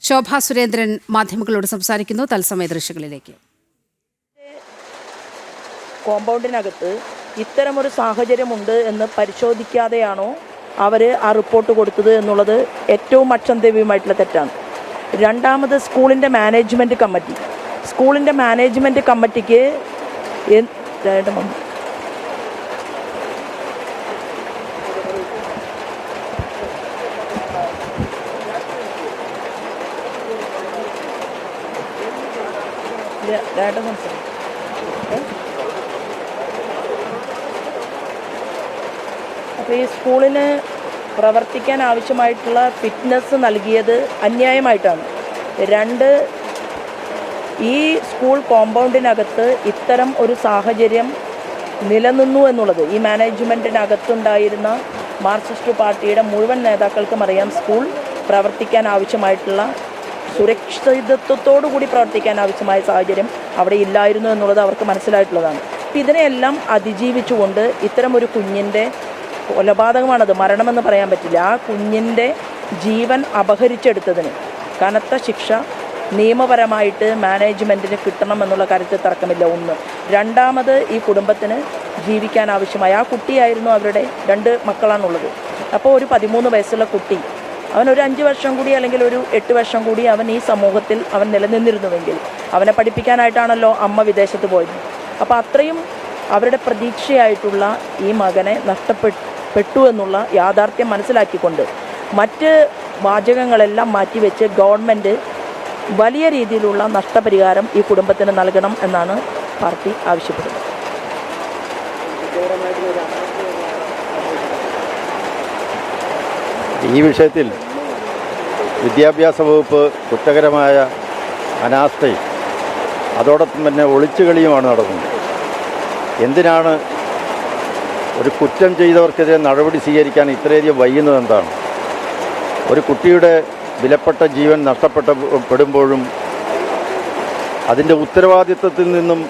ശോഭ സുരേന്ദ്രൻ മാധ്യമങ്ങളോട് സംസാരിക്കുന്നു. തത്സമയ ദൃശ്യങ്ങളിലേക്ക്. കോമ്പൗണ്ടിനകത്ത് ഇത്തരമൊരു സാഹചര്യമുണ്ട് എന്ന് പരിശോധിക്കാതെയാണോ അവർ ആ റിപ്പോർട്ട് കൊടുത്തത് എന്നുള്ളത് ഏറ്റവും അക്ഷന്തവ്യമായിട്ടുള്ള തെറ്റാണ്. രണ്ടാമത് സ്കൂളിന്റെ മാനേജ്മെന്റ് കമ്മിറ്റി. സ്കൂളിന്റെ മാനേജ്മെന്റ് കമ്മിറ്റിക്ക് എൻ- ഇല്ല, സംസാരിക്കും അപ്പോൾ ഈ സ്കൂളിന് പ്രവർത്തിക്കാൻ ആവശ്യമായിട്ടുള്ള ഫിറ്റ്നസ് നൽകിയത് അന്യായമായിട്ടാണ്. രണ്ട് ഈ സ്കൂൾ കോമ്പൗണ്ടിനകത്ത് ഇത്തരം ഒരു സാഹചര്യം നിലനിന്നു എന്നുള്ളത് ഈ മാനേജ്മെന്റിനകത്തുണ്ടായിരുന്ന മാർക്സിസ്റ്റ് പാർട്ടിയുടെ മുഴുവൻ നേതാക്കൾക്കും അറിയാം സ്കൂൾ പ്രവർത്തിക്കാൻ ആവശ്യമായിട്ടുള്ള സുരക്ഷിതത്വത്തോടു കൂടി പ്രവർത്തിക്കാൻ ആവശ്യമായ സാഹചര്യം അവിടെ ഇല്ലായിരുന്നു എന്നുള്ളത് അവർക്ക് മനസ്സിലായിട്ടുള്ളതാണ്. അപ്പം ഇതിനെയെല്ലാം അതിജീവിച്ചുകൊണ്ട് ഇത്തരം ഒരു കുഞ്ഞിന്റെ കൊലപാതകമാണത്. മരണമെന്ന് പറയാൻ പറ്റില്ല. ആ കുഞ്ഞിന്റെ ജീവൻ അപഹരിച്ചെടുത്തതിന് കനത്ത ശിക്ഷ നിയമപരമായിട്ട് മാനേജ്മെന്റിന് കിട്ടണം എന്നുള്ള കാര്യത്തിൽ തർക്കമില്ല ഒന്ന്. രണ്ടാമത് ഈ കുടുംബത്തിന് ജീവിക്കാൻ ആവശ്യമായ ആ കുട്ടിയായിരുന്നു അവരുടെ രണ്ട് മക്കളാണുള്ളത്. അപ്പോൾ ഒരു പതിമൂന്ന് വയസ്സുള്ള കുട്ടി അവൻ ഒരു അഞ്ച് വർഷം കൂടി അല്ലെങ്കിൽ ഒരു എട്ട് വർഷം കൂടി അവൻ ഈ സമൂഹത്തിൽ അവൻ നിലനിന്നിരുന്നുവെങ്കിൽ അവനെ പഠിപ്പിക്കാനായിട്ടാണല്ലോ അമ്മ വിദേശത്ത് പോയത്. അപ്പോൾ അത്രയും അവരുടെ പ്രതീക്ഷയായിട്ടുള്ള ഈ മകനെ നഷ്ടപ്പെട്ടു എന്നുള്ള യാഥാർത്ഥ്യം മനസ്സിലാക്കിക്കൊണ്ട് മറ്റ് വാചകങ്ങളെല്ലാം മാറ്റിവെച്ച് ഗവൺമെന്റ് വലിയ രീതിയിലുള്ള നഷ്ടപരിഹാരം ഈ കുടുംബത്തിന് നൽകണം എന്നാണ് പാർട്ടി ആവശ്യപ്പെടുന്നത്. ഈ വിഷയത്തിൽ വിദ്യാഭ്യാസ വകുപ്പ് കുറ്റകരമായ അനാസ്ഥയും അതോടൊപ്പം തന്നെ ഒളിച്ചുകളിയുമാണ് നടക്കുന്നത്. എന്തിനാണ് ഒരു കുറ്റം ചെയ്തവർക്കെതിരെ നടപടി സ്വീകരിക്കാൻ ഇത്രയധികം വൈകുന്നത് എന്താണ്? ഒരു കുട്ടിയുടെ വിലപ്പെട്ട ജീവൻ നഷ്ടപ്പെട്ടപ്പെടുമ്പോഴും അതിന്റെ ഉത്തരവാദിത്വത്തിൽ നിന്നും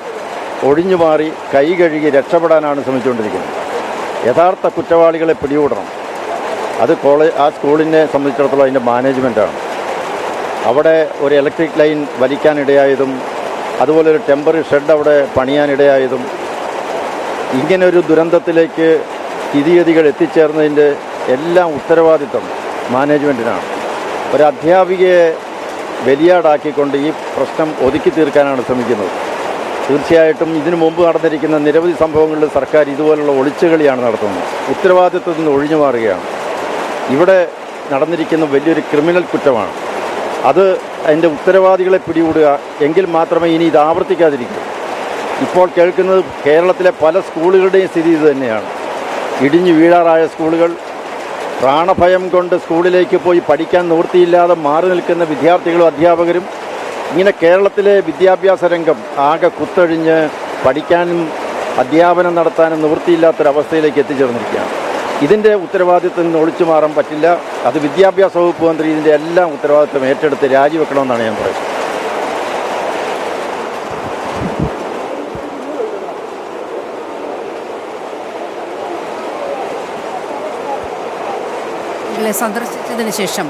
ഒഴിഞ്ഞു മാറി കൈ കഴുകി രക്ഷപ്പെടാനാണ് ശ്രമിച്ചുകൊണ്ടിരിക്കുന്നത്. യഥാർത്ഥ കുറ്റവാളികളെ പിടികൂടണം. അത് കോളേജ് ആ സ്കൂളിനെ സംബന്ധിച്ചിടത്തോളം അതിന്റെ മാനേജ്മെന്റാണ് അവിടെ ഒരു ഇലക്ട്രിക് ലൈൻ വലിക്കാനിടയായതും അതുപോലെ ഒരു ടെമ്പററി ഷെഡ് അവിടെ പണിയാനിടയായതും ഇങ്ങനെ ഒരു ദുരന്തത്തിലേക്ക് സ്ഥിതിഗതികൾ എത്തിച്ചേർന്നതിന്റെ എല്ലാം ഉത്തരവാദിത്വം മാനേജ്മെന്റിനാണ് ഒരു അധ്യാപികയെ വലിയാടാക്കിക്കൊണ്ട് ഈ പ്രശ്നം ഒതുക്കി തീർക്കാനാണ് ശ്രമിക്കുന്നത്. തീർച്ചയായിട്ടും ഇതിനു മുമ്പ് നടന്നിരിക്കുന്ന നിരവധി സംഭവങ്ങളിൽ സർക്കാർ ഇതുപോലുള്ള ഒളിച്ചുകളിയാണ് നടത്തുന്നത്. ഉത്തരവാദിത്വത്തിൽ നിന്ന് ഒഴിഞ്ഞു മാറുകയാണ്. ഇവിടെ നടന്നിരിക്കുന്ന വലിയൊരു ക്രിമിനൽ കുറ്റമാണ്. അത് അതിന്റെ ഉത്തരവാദികളെ പിടികൂടുക എങ്കിൽ മാത്രമേ ഇനി ഇത് ആവർത്തിക്കാതിരിക്കൂ. ഇപ്പോൾ കേൾക്കുന്നത് കേരളത്തിലെ പല സ്കൂളുകളുടെയും സ്ഥിതി ഇത് തന്നെയാണ്. ഇടിഞ്ഞു വീഴാറായ സ്കൂളുകൾ പ്രാണഭയം കൊണ്ട് സ്കൂളിലേക്ക് പോയി പഠിക്കാൻ നിവൃത്തിയില്ലാതെ മാറി നിൽക്കുന്ന വിദ്യാർത്ഥികളും അധ്യാപകരും ഇങ്ങനെ കേരളത്തിലെ വിദ്യാഭ്യാസ രംഗം ആകെ കുത്തഴിഞ്ഞ് പഠിക്കാനും അധ്യാപനം നടത്താനും നിവൃത്തിയില്ലാത്തൊരവസ്ഥയിലേക്ക് എത്തിച്ചേർന്നിരിക്കുകയാണ്. ഇതിന്റെ ഉത്തരവാദിത്വം നിന്ന് ഒളിച്ചു മാറാൻ പറ്റില്ല. അത് വിദ്യാഭ്യാസ വകുപ്പ് മന്ത്രി ഇതിന്റെ എല്ലാം ഉത്തരവാദിത്വം ഏറ്റെടുത്ത് രാജിവെക്കണമെന്നാണ് ഞാൻ പറയുന്നത്. സന്ദർശിച്ചതിന് ശേഷം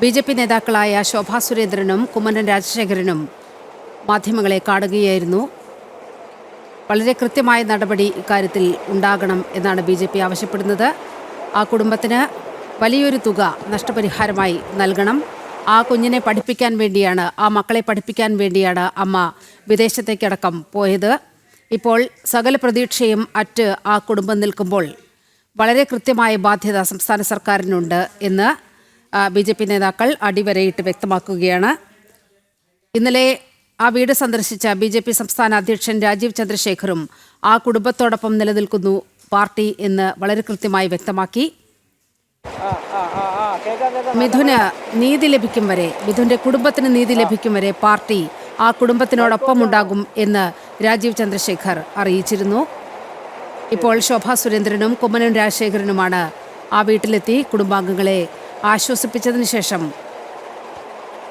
ബി ജെ പി നേതാക്കളായ ശോഭാ സുരേന്ദ്രനും കുമ്മനം രാജശേഖരനും മാധ്യമങ്ങളെ കാണുകയായിരുന്നു. വളരെ കൃത്യമായ നടപടി ഇക്കാര്യത്തിൽ ഉണ്ടാകണം എന്നാണ് ബി ജെ പി ആവശ്യപ്പെടുന്നത്. ആ കുടുംബത്തിന് വലിയൊരു തുക നഷ്ടപരിഹാരമായി നൽകണം. ആ കുഞ്ഞിനെ പഠിപ്പിക്കാൻ വേണ്ടിയാണ് ആ മക്കളെ പഠിപ്പിക്കാൻ വേണ്ടിയാണ് അമ്മ വിദേശത്തേക്കടക്കം പോയത്. ഇപ്പോൾ സകല പ്രതീക്ഷയും അറ്റ് ആ കുടുംബം നിൽക്കുമ്പോൾ വളരെ കൃത്യമായ ബാധ്യത സംസ്ഥാന സർക്കാരിനുണ്ട് എന്ന് ബി ജെ പി നേതാക്കൾ അടിവരയിട്ട് വ്യക്തമാക്കുകയാണ്. ഇന്നലെ ആ വീട് സന്ദർശിച്ച ബി ജെ പി സംസ്ഥാന അധ്യക്ഷൻ രാജീവ് ചന്ദ്രശേഖറും ആ കുടുംബത്തോടൊപ്പം നിലനിൽക്കുന്നു പാർട്ടി എന്ന് വളരെ കൃത്യമായി വ്യക്തമാക്കി. മിഥുന് നീതി ലഭിക്കും വരെ മിഥുന്റെ കുടുംബത്തിന് നീതി ലഭിക്കും വരെ പാർട്ടി ആ കുടുംബത്തിനോടൊപ്പം ഉണ്ടാകും എന്ന് രാജീവ് ചന്ദ്രശേഖർ അറിയിച്ചിരുന്നു. ഇപ്പോൾ ശോഭാ സുരേന്ദ്രനും കുമ്മനം രാജശേഖരനുമാണ് ആ വീട്ടിലെത്തി കുടുംബാംഗങ്ങളെ ആശ്വസിപ്പിച്ചതിന് ശേഷം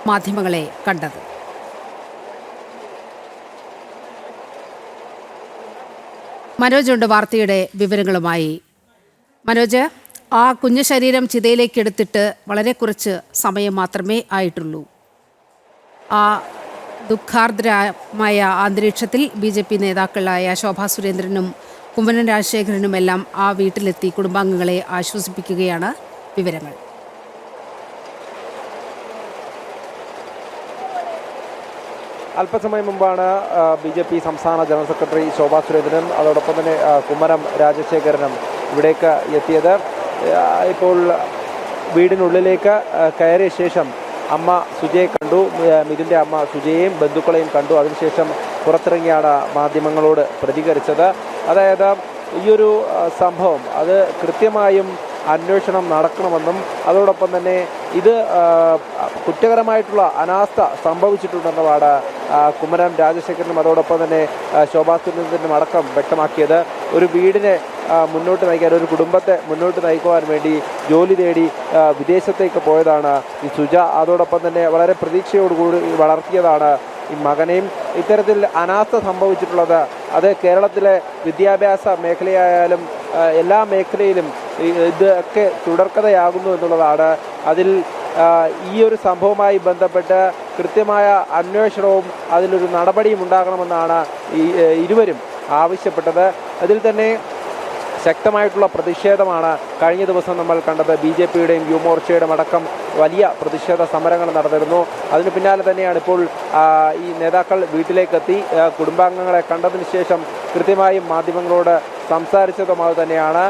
മാധ്യമങ്ങളെ കണ്ടത്. മനോജുണ്ട് വാർത്തയുടെ വിവരങ്ങളുമായി. മനോജ് ആ കുഞ്ഞു ശരീരം ചിതയിലേക്ക് എടുത്തിട്ട് വളരെ കുറച്ച് സമയം മാത്രമേ ആയിട്ടുള്ളൂ. ആ ദുഃഖാർദ്രമായ അന്തരീക്ഷത്തിൽ ബി ജെ പി നേതാക്കളായ ശോഭാ സുരേന്ദ്രനും കുമ്മനം രാജശേഖരനുമെല്ലാം ആ വീട്ടിലെത്തി കുടുംബാംഗങ്ങളെ ആശ്വസിപ്പിക്കുകയാണ് വിവരങ്ങൾ. അല്പസമയം മുമ്പാണ് ബി ജെ പി സംസ്ഥാന ജനറൽ സെക്രട്ടറി ശോഭാ സുരേന്ദ്രനും അതോടൊപ്പം തന്നെ കുമ്മനം രാജശേഖരനും ഇവിടേക്ക് എത്തിയത്. ഇപ്പോൾ വീടിനുള്ളിലേക്ക് കയറിയ ശേഷം അമ്മ സുജയെ കണ്ടു മിഥുന്റെ അമ്മ സുജയെയും ബന്ധുക്കളെയും കണ്ടു. അതിനുശേഷം പുറത്തിറങ്ങിയാണ് മാധ്യമങ്ങളോട് പ്രതികരിച്ചത്. അതായത് ഈയൊരു സംഭവം അത് കൃത്യമായും അന്വേഷണം നടക്കണമെന്നും അതോടൊപ്പം തന്നെ ഇത് കുറ്റകരമായിട്ടുള്ള അനാസ്ഥ സംഭവിച്ചിട്ടുണ്ടെന്നുമാണ് കുമരം രാജശേഖരനും അതോടൊപ്പം തന്നെ ശോഭാ സുരേന്ദ്രനും അടക്കം വ്യക്തമാക്കിയത്. ഒരു വീടിനെ മുന്നോട്ട് നയിക്കാൻ ഒരു കുടുംബത്തെ മുന്നോട്ട് നയിക്കുവാൻ വേണ്ടി ജോലി തേടി വിദേശത്തേക്ക് പോയതാണ് ഈ സുജ. അതോടൊപ്പം തന്നെ വളരെ പ്രതീക്ഷയോടുകൂടി വളർത്തിയതാണ് ഈ മകനെയും. ഇത്തരത്തിൽ അനാസ്ഥ സംഭവിച്ചിട്ടുള്ളത് അത് കേരളത്തിലെ വിദ്യാഭ്യാസ മേഖലയായാലും എല്ലാ മേഖലയിലും ഇതൊക്കെ തുടർക്കഥയാകുന്നു എന്നുള്ളതാണ്. അതിൽ ഈ ഒരു സംഭവവുമായി ബന്ധപ്പെട്ട് കൃത്യമായ അന്വേഷണവും അതിലൊരു നടപടിയും ഉണ്ടാകണമെന്നാണ് ഈ ഇരുവരും ആവശ്യപ്പെട്ടത്. അതിൽ തന്നെ ശക്തമായിട്ടുള്ള പ്രതിഷേധമാണ് കഴിഞ്ഞ ദിവസം നമ്മൾ കണ്ടത്. ബി ജെ പിയുടെയും യുവമോർച്ചയുടെയും അടക്കം വലിയ പ്രതിഷേധ സമരങ്ങൾ നടന്നിരുന്നു. അതിന് പിന്നാലെ തന്നെയാണ് ഇപ്പോൾ ഈ നേതാക്കൾ വീട്ടിലേക്കെത്തി കുടുംബാംഗങ്ങളെ കണ്ടതിന് ശേഷം കൃത്യമായും മാധ്യമങ്ങളോട് സംസാരിച്ചതും അത് തന്നെയാണ്.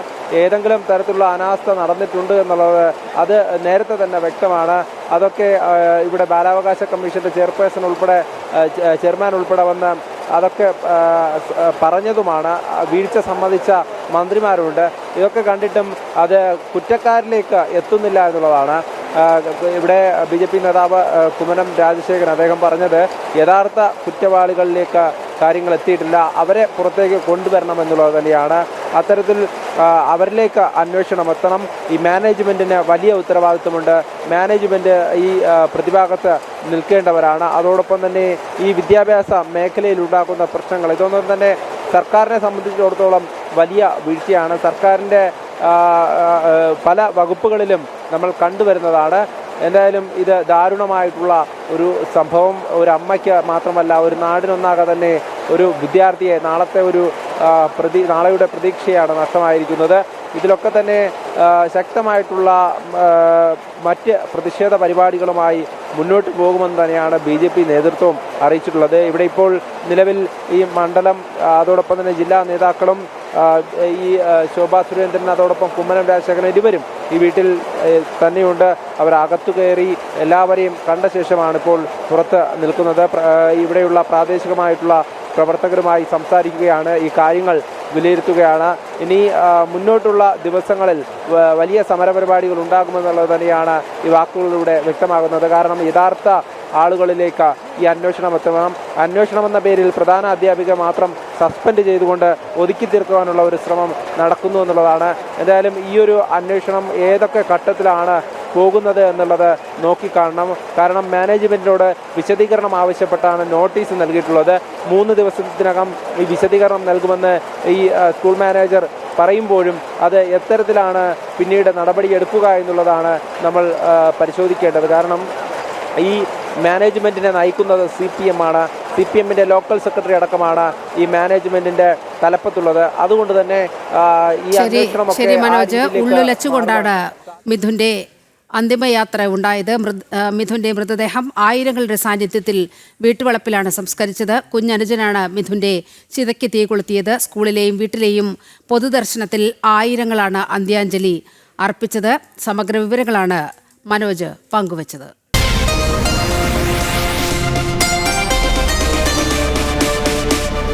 ഏതെങ്കിലും തരത്തിലുള്ള അനാസ്ഥ നടന്നിട്ടുണ്ട് എന്നുള്ളത് അത് നേരത്തെ തന്നെ വ്യക്തമാണ്. അതൊക്കെ ഇവിടെ ബാലാവകാശ കമ്മീഷന്റെ ചെയർപേഴ്സൺ ഉൾപ്പെടെ ചെയർമാൻ ഉൾപ്പെടെ വന്ന് അതൊക്കെ പറഞ്ഞതുമാണ്. വീഴ്ച സംബന്ധിച്ച മന്ത്രിമാരുണ്ട്. ഇതൊക്കെ കണ്ടിട്ടും അത് കുറ്റക്കാരിലേക്ക് എത്തുന്നില്ല എന്നുള്ളതാണ്. ഇവിടെ ബി ജെ പി നേതാവ് കുമ്മനം രാജശേഖരൻ അദ്ദേഹം പറഞ്ഞത് യഥാർത്ഥ കുറ്റവാളികളിലേക്ക് കാര്യങ്ങൾ എത്തിയിട്ടില്ല. അവരെ പുറത്തേക്ക് കൊണ്ടുവരണം എന്നുള്ളത് തന്നെയാണ്. അത്തരത്തിൽ അവരിലേക്ക് അന്വേഷണം എത്തണം. ഈ മാനേജ്മെന്റിന് വലിയ ഉത്തരവാദിത്വമുണ്ട്. മാനേജ്മെന്റ് ഈ പ്രതിഭാഗത്ത് നിൽക്കേണ്ടവരാണ്. അതോടൊപ്പം തന്നെ ഈ വിദ്യാഭ്യാസ മേഖലയിൽ ഉണ്ടാക്കുന്ന പ്രശ്നങ്ങൾ ഇതൊന്നും തന്നെ സർക്കാരിനെ സംബന്ധിച്ചിടത്തോളം വലിയ വീഴ്ചയാണ്. സർക്കാരിന്റെ പല വകുപ്പുകളിലും നമ്മൾ കണ്ടുവരുന്നതാണ്. എന്തായാലും ഇത് ദാരുണമായിട്ടുള്ള ഒരു സംഭവം. ഒരു അമ്മയ്ക്ക് മാത്രമല്ല ഒരു നാടിനൊന്നാകെ തന്നെ ഒരു വിദ്യാർത്ഥിയെ നാളത്തെ ഒരു പ്രതി നാളെയുടെ പ്രതീക്ഷയാണ് നഷ്ടമായിരിക്കുന്നത്. ഇതിലൊക്കെ തന്നെ ശക്തമായിട്ടുള്ള മറ്റ് പ്രതിഷേധ പരിപാടികളുമായി മുന്നോട്ട് പോകുമെന്ന് തന്നെയാണ് ബി ജെ പി നേതൃത്വം അറിയിച്ചിട്ടുള്ളത്. ഇവിടെ ഇപ്പോൾ നിലവിൽ ഈ മണ്ഡലം അതോടൊപ്പം തന്നെ ജില്ലാ നേതാക്കളും ഈ ശോഭാ സുരേന്ദ്രൻ അതോടൊപ്പം കുമ്മനം രാജശേഖരൻ ഇരുവരും ഈ വീട്ടിൽ തന്നെയുണ്ട്. അവർ അകത്തു കയറി എല്ലാവരെയും കണ്ട ശേഷമാണ് ഇപ്പോൾ പുറത്ത് നിൽക്കുന്നത്. ഇവിടെയുള്ള പ്രാദേശികമായിട്ടുള്ള പ്രവർത്തകരുമായി സംസാരിക്കുകയാണ്. ഈ കാര്യങ്ങൾ വിലയിരുത്തുകയാണ്. ഇനി മുന്നോട്ടുള്ള ദിവസങ്ങളിൽ വലിയ സമരപരിപാടികൾ ഉണ്ടാകുമെന്നുള്ളത് തന്നെയാണ് ഈ വാക്കുകളിലൂടെ വ്യക്തമാകുന്നത്. കാരണം യഥാർത്ഥ ആളുകളിലേക്ക് ഈ അന്വേഷണം എത്തണം. അന്വേഷണം എന്ന പേരിൽ പ്രധാന അധ്യാപിക മാത്രം സസ്പെൻഡ് ചെയ്തുകൊണ്ട് ഒതുക്കി തീർക്കുവാനുള്ള ഒരു ശ്രമം നടക്കുന്നു എന്നുള്ളതാണ്. എന്തായാലും ഈ ഒരു അന്വേഷണം ഏതൊക്കെ ഘട്ടത്തിലാണ് പോകുന്നത് എന്നുള്ളത് നോക്കിക്കാണണം. കാരണം മാനേജ്മെന്റിനോട് വിശദീകരണം ആവശ്യപ്പെട്ടാണ് നോട്ടീസ് നൽകിയിട്ടുള്ളത്. മൂന്ന് ദിവസത്തിനകം ഈ വിശദീകരണം നൽകുമെന്ന് ഈ സ്കൂൾ മാനേജർ പറയുമ്പോഴും അത് എത്തരത്തിലാണ് പിന്നീട് നടപടിയെടുക്കുക എന്നുള്ളതാണ് നമ്മൾ പരിശോധിക്കേണ്ടത്. കാരണം ഈ മാനേജ്മെന്റിനെ നയിക്കുന്നത് സി പി എം ആണ്. സി പി എമ്മിന്റെ ലോക്കൽ സെക്രട്ടറി അടക്കമാണ് ഈ മാനേജ്മെന്റിന്റെ തലപ്പത്തുള്ളത്. അതുകൊണ്ട് തന്നെ ഈ അന്വേഷണം അന്വേഷണമൊക്കെ ഉള്ളുലച്ചുകൊണ്ടാണ് മിഥുന്റെ അന്തിമയാത്ര ഉണ്ടായത് മിഥുന്റെ മൃതദേഹം ആയിരങ്ങളുടെ സാന്നിധ്യത്തിൽ വീട്ടുവളപ്പിലാണ് സംസ്കരിച്ചത്. കുഞ്ഞനുജനാണ് മിഥുന്റെ ചിതയ്ക്ക് തീ കൊളുത്തിയത്. സ്കൂളിലെയും വീട്ടിലെയും പൊതുദർശനത്തിൽ ആയിരങ്ങളാണ് അന്ത്യാഞ്ജലി അർപ്പിച്ചത്. സമഗ്ര വിവരങ്ങളാണ് മനോജ് പങ്കുവച്ചത്.